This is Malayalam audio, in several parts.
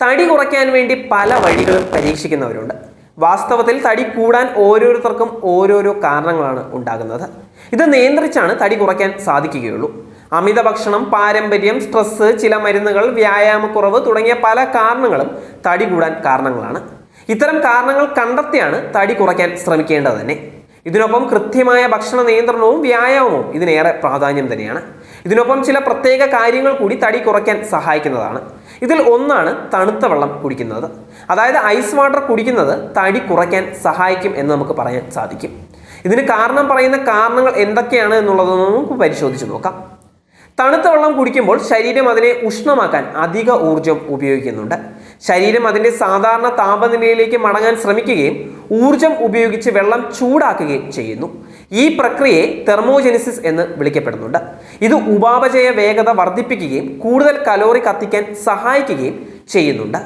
തടി കുറയ്ക്കാൻ വേണ്ടി പല വഴികളും പരീക്ഷിക്കുന്നവരുണ്ട്. വാസ്തവത്തിൽ തടി കൂടാൻ ഓരോരുത്തർക്കും ഓരോരോ കാരണങ്ങളാണ് ഉണ്ടാകുന്നത്. ഇത് നിയന്ത്രിച്ചാണ് തടി കുറയ്ക്കാൻ സാധിക്കുകയുള്ളൂ. അമിത ഭക്ഷണം പാരമ്പര്യം സ്ട്രെസ് ചില മരുന്നുകൾ വ്യായാമക്കുറവ് തുടങ്ങിയ പല കാരണങ്ങളും തടി കൂടാൻ കാരണങ്ങളാണ്. ഇത്തരം കാരണങ്ങൾ കണ്ടെത്തിയാണ് തടി കുറയ്ക്കാൻ ശ്രമിക്കേണ്ടത് തന്നെ. ഇതിനൊപ്പം കൃത്യമായ ഭക്ഷണ നിയന്ത്രണവും വ്യായാമവും ഇതിനേറെ പ്രാധാന്യം തന്നെയാണ്. ഇതിനൊപ്പം ചില പ്രത്യേക കാര്യങ്ങൾ കൂടി തടി കുറയ്ക്കാൻ സഹായിക്കുന്നതാണ്. ഇതിൽ ഒന്നാണ് തണുത്ത വെള്ളം കുടിക്കുന്നത്. അതായത് ഐസ് വാട്ടർ കുടിക്കുന്നത് തടി കുറയ്ക്കാൻ സഹായിക്കും എന്ന് നമുക്ക് പറയാൻ സാധിക്കും. ഇതിന് കാരണം പറയുന്ന കാരണങ്ങൾ എന്തൊക്കെയാണ് എന്നുള്ളത് നമുക്ക് പരിശോധിച്ച് നോക്കാം. തണുത്ത വെള്ളം കുടിക്കുമ്പോൾ ശരീരം അതിനെ ഉഷ്ണമാക്കാൻ അധിക ഊർജം ഉപയോഗിക്കുന്നുണ്ട്. ശരീരം അതിന്റെ സാധാരണ താപനിലയിലേക്ക് മടങ്ങാൻ ശ്രമിക്കുകയും ഊർജം ഉപയോഗിച്ച് വെള്ളം ചൂടാക്കുകയും ചെയ്യുന്നു. ഈ പ്രക്രിയയെ തെർമോജെനിസിസ് എന്ന് വിളിക്കപ്പെടുന്നുണ്ട്. ഇത് ഉപാപചയ വേഗത വർദ്ധിപ്പിക്കുകയും കൂടുതൽ കലോറി കത്തിക്കാൻ സഹായിക്കുകയും ചെയ്യുന്നുണ്ട്.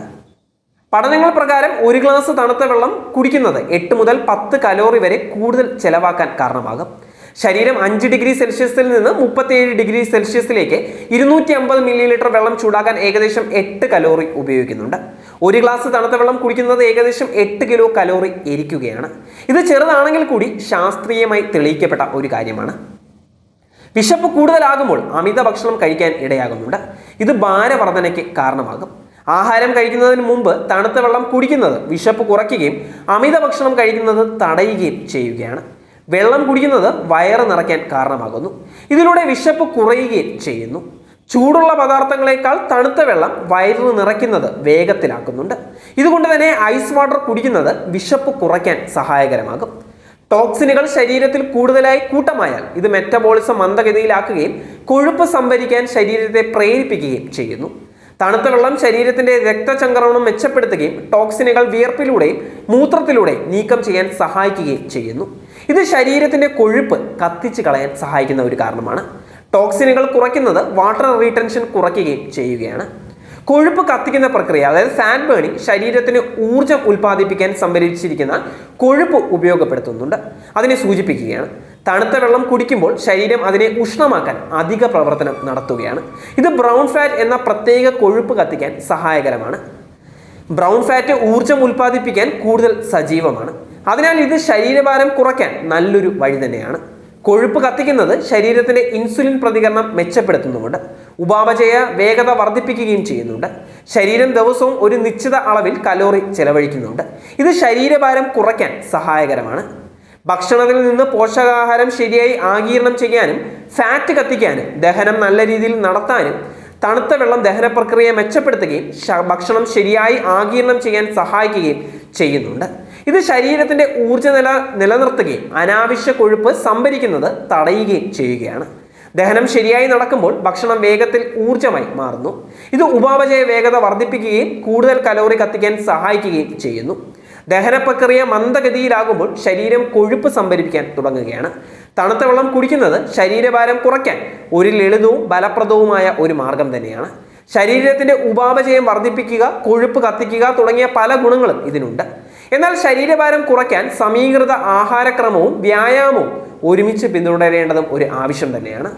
പഠനങ്ങൾ പ്രകാരം ഒരു ഗ്ലാസ് തണുത്ത വെള്ളം കുടിക്കുന്നത് എട്ട് മുതൽ പത്ത് കലോറി വരെ കൂടുതൽ ചെലവാക്കാൻ കാരണമാകും. ശരീരം അഞ്ച് ഡിഗ്രി സെൽഷ്യസിൽ നിന്ന് മുപ്പത്തിയേഴ് ഡിഗ്രി സെൽഷ്യസിലേക്ക് ഇരുന്നൂറ്റി അമ്പത് മില്ലി ലിറ്റർ വെള്ളം ചൂടാക്കാൻ ഏകദേശം എട്ട് കലോറി ഉപയോഗിക്കുന്നുണ്ട്. ഒരു ഗ്ലാസ് തണുത്ത വെള്ളം കുടിക്കുന്നത് ഏകദേശം എട്ട് കിലോ കലോറി എരിക്കുകയാണ് ഇത് ചെറുതാണെങ്കിൽ കൂടി ശാസ്ത്രീയമായി തെളിയിക്കപ്പെട്ട ഒരു കാര്യമാണ്. വിശപ്പ് കൂടുതലാകുമ്പോൾ അമിത ഭക്ഷണം കഴിക്കാൻ ഇടയാകുന്നുണ്ട്. ഇത് ഭാരവർധനയ്ക്ക് കാരണമാകും. ആഹാരം കഴിക്കുന്നതിന് മുമ്പ് തണുത്ത വെള്ളം കുടിക്കുന്നത് വിശപ്പ് കുറയ്ക്കുകയും അമിത ഭക്ഷണം കഴിക്കുന്നത് തടയുകയും ചെയ്യുകയാണ്. വെള്ളം കുടിക്കുന്നത് വയറ് നിറയ്ക്കാൻ കാരണമാകുന്നു. ഇതിലൂടെ വിശപ്പ് കുറയുകയും ചെയ്യുന്നു. ചൂടുള്ള പദാർത്ഥങ്ങളെക്കാൾ തണുത്ത വെള്ളം വയറിന് നിറയ്ക്കുന്നത് വേഗത്തിലാക്കുന്നുണ്ട്. ഇതുകൊണ്ട് തന്നെ ഐസ് വാട്ടർ കുടിക്കുന്നത് വിശപ്പ് കുറയ്ക്കാൻ സഹായകരമാകും. ടോക്സിനുകൾ ശരീരത്തിൽ കൂടുതലായി കൂട്ടമായാൽ ഇത് മെറ്റബോളിസം മന്ദഗതിയിലാക്കുകയും കൊഴുപ്പ് സംഭരിക്കാൻ ശരീരത്തെ പ്രേരിപ്പിക്കുകയും ചെയ്യുന്നു. തണുത്ത വെള്ളം ശരീരത്തിന്റെ രക്തചംക്രമണം മെച്ചപ്പെടുത്തുകയും ടോക്സിനുകൾ വിയർപ്പിലൂടെയും മൂത്രത്തിലൂടെയും നീക്കം ചെയ്യാൻ സഹായിക്കുകയും ചെയ്യുന്നു. ഇത് ശരീരത്തിന്റെ കൊഴുപ്പ് കത്തിച്ച് കളയാൻ സഹായിക്കുന്ന ഒരു കാരണമാണ്. ടോക്സിനുകൾ കുറയ്ക്കുന്നത് വാട്ടർ റീടെൻഷൻ കുറയ്ക്കുകയും ചെയ്യുകയാണ്. കൊഴുപ്പ് കത്തിക്കുന്ന പ്രക്രിയ അതായത് ഫാറ്റ് ബേണിംഗ് ശരീരത്തിന് ഊർജം ഉൽപ്പാദിപ്പിക്കാൻ സംഭരിച്ചിരിക്കുന്ന കൊഴുപ്പ് ഉപയോഗപ്പെടുത്തുന്നുണ്ട്. അതിനെ സൂചിപ്പിക്കുകയാണ്. തണുത്ത വെള്ളം കുടിക്കുമ്പോൾ ശരീരം അതിനെ ഉഷ്ണമാക്കാൻ അധിക പ്രവർത്തനം നടത്തുകയാണ്. ഇത് ബ്രൗൺ ഫാറ്റ് എന്ന പ്രത്യേക കൊഴുപ്പ് കത്തിക്കാൻ സഹായകരമാണ്. ബ്രൗൺ ഫാറ്റ് ഊർജം ഉൽപ്പാദിപ്പിക്കാൻ കൂടുതൽ സജീവമാണ്. അതിനാൽ ഇത് ശരീരഭാരം കുറയ്ക്കാൻ നല്ലൊരു വഴി തന്നെയാണ്. കൊഴുപ്പ് കത്തിക്കുന്നത് ശരീരത്തിന്റെ ഇൻസുലിൻ പ്രതികരണം മെച്ചപ്പെടുത്തുന്നുമുണ്ട്. ഉപാപചയ വേഗത വർദ്ധിപ്പിക്കുകയും ചെയ്യുന്നുണ്ട്. ശരീരം ദിവസവും ഒരു നിശ്ചിത അളവിൽ കലോറി ചെലവഴിക്കുന്നുണ്ട്. ഇത് ശരീരഭാരം കുറയ്ക്കാൻ സഹായകരമാണ്. ഭക്ഷണത്തിൽ നിന്ന് പോഷകാഹാരം ശരിയായി ആഗീരണം ചെയ്യാനും ഫാറ്റ് കത്തിക്കാനും ദഹനം നല്ല രീതിയിൽ നടത്താനും തണുത്ത വെള്ളം ദഹന പ്രക്രിയ മെച്ചപ്പെടുത്തുകയും ഭക്ഷണം ശരിയായി ആഗീരണം ചെയ്യാൻ സഹായിക്കുകയും ചെയ്യുന്നുണ്ട്. ഇത് ശരീരത്തിന്റെ ഊർജനില നിലനിർത്തുകയും അനാവശ്യ കൊഴുപ്പ് സംഭരിക്കുന്നത് തടയുകയും ചെയ്യുകയാണ്. ദഹനം ശരിയായി നടക്കുമ്പോൾ ഭക്ഷണം വേഗത്തിൽ ഊർജമായി മാറുന്നു. ഇത് ഉപാപചയ വേഗത വർദ്ധിപ്പിക്കുകയും കൂടുതൽ കലോറി കത്തിക്കാൻ സഹായിക്കുകയും ചെയ്യുന്നു. ദഹന പ്രക്രിയ മന്ദഗതിയിലാകുമ്പോൾ ശരീരം കൊഴുപ്പ് സംഭരിപ്പിക്കാൻ തുടങ്ങുകയാണ്. തണുത്ത വെള്ളം കുടിക്കുന്നത് ശരീരഭാരം കുറയ്ക്കാൻ ഒരു ലളിതവും ഫലപ്രദവുമായ ഒരു മാർഗം തന്നെയാണ്. ശരീരത്തിന്റെ ഉപാപചയം വർദ്ധിപ്പിക്കുക കൊഴുപ്പ് കത്തിക്കുക തുടങ്ങിയ പല ഗുണങ്ങളും ഇതിനുണ്ട്. എന്നാൽ ശരീരഭാരം കുറയ്ക്കാൻ സമീകൃത ആഹാരക്രമവും വ്യായാമവും ഒരുമിച്ച് പിന്തുടരേണ്ടതും ഒരു ആവശ്യം തന്നെയാണ്.